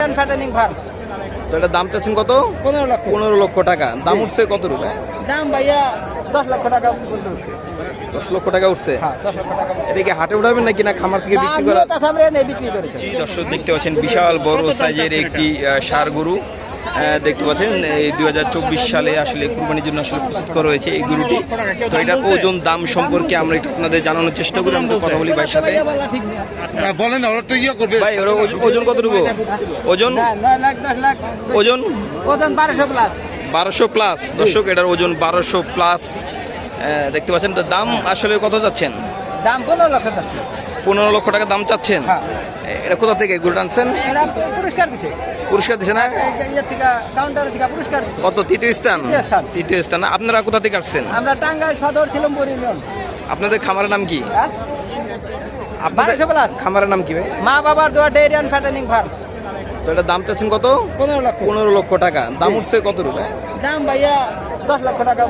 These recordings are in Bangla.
ফার্ম তো এটা দাম চাচ্ছেন কত? পনেরো লক্ষ। পনেরো লক্ষ টাকা। দাম উঠছে কত রুপে? দাম ভাইয়া দশ লক্ষ টাকা উঠছে। দশ লক্ষ টাকা উঠছে? হ্যাঁ দশ লক্ষ টাকা এটা কি হাটে উঠাবেন নাকি না খামার থেকে বিক্রি করা? দর্শক দেখতে পাচ্ছেন বিশাল বড় সাইজের একটি সার গরু। দেখতে পাচ্ছেন এই দু হাজার চব্বিশ সালে আসলে কুরবানির জন্য আসলে প্রস্তুত করা হয়েছে এই গরুটি। তো এটার ওজন দাম সম্পর্কে আমরা একটু আপনাদের জানানোর চেষ্টা করি আমরা কথা বলি ভাইয়ের সাথে। না, বলেন ইয়ে করবে। ভাই ওর ওজন কতটুকু? ওজন? ওজন? ওজন বারোশো প্লাস বারোশো প্লাস দর্শক এটার ওজন বারোশো প্লাস দেখতে পাচ্ছেন তো দাম আসলে কত যাচ্ছেন? দাম পনেরো লক্ষ যাচ্ছে। পনেরো লক্ষ টাকা দাম চাচ্ছেন? হ্যাঁ। এটা কোথা থেকে গরু টানছেন? পুরস্কার দিছে। পুরস্কার দিছে না? ইয়ে কত তৃতীয় স্থান? তৃতীয় স্থান। আপনারা কোথা থেকে আসছেন? আমরা টাঙ্গাইল সদর ছিলাম আপনাদের খামারের নাম কি? হ্যাঁ? আপনাদের খামারের নাম কি ভাই? মা বাবার দোয়া ডেয়ারি অ্যান্ড ফ্যাটানিং ফার্ম। তো এটা দাম চাচ্ছেন কত? পনেরো লক্ষ। পনেরো লক্ষ টাকা। দাম উঠছে কত রুপে? দাম ভাইয়া দশ লক্ষ টাকা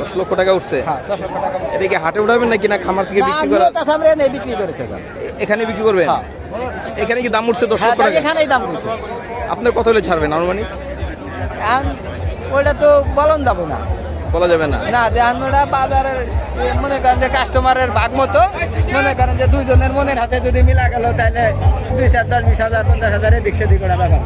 দশ লক্ষ টাকা উঠছে? হ্যাঁ দশ লক্ষ টাকা এটা কি হাটে উঠাবেন নাকি না খামার থেকে বিক্রি করা? বিক্রি করেছে এখানে বিক্রি করবেন? হ্যাঁ। এখানে কি দাম উঠছে দশ হ্যাঁ লক্ষ টাকা? এখানেই দাম করছে আপনার কত হলে ছাড়বেন আনুমানিক? ওইটা তো বলন যাব না। বলা যাবে না? না আমরা বাজারের মনে করেন যে কাস্টমারের ভাগ মতো মনে করেন যে দুইজনের মনের হাতে যদি মিলা গেল তাহলে দুই চার দশ বিশ হাজার পঞ্চাশ হাজারে দিক সেদিক করা ব্যাপার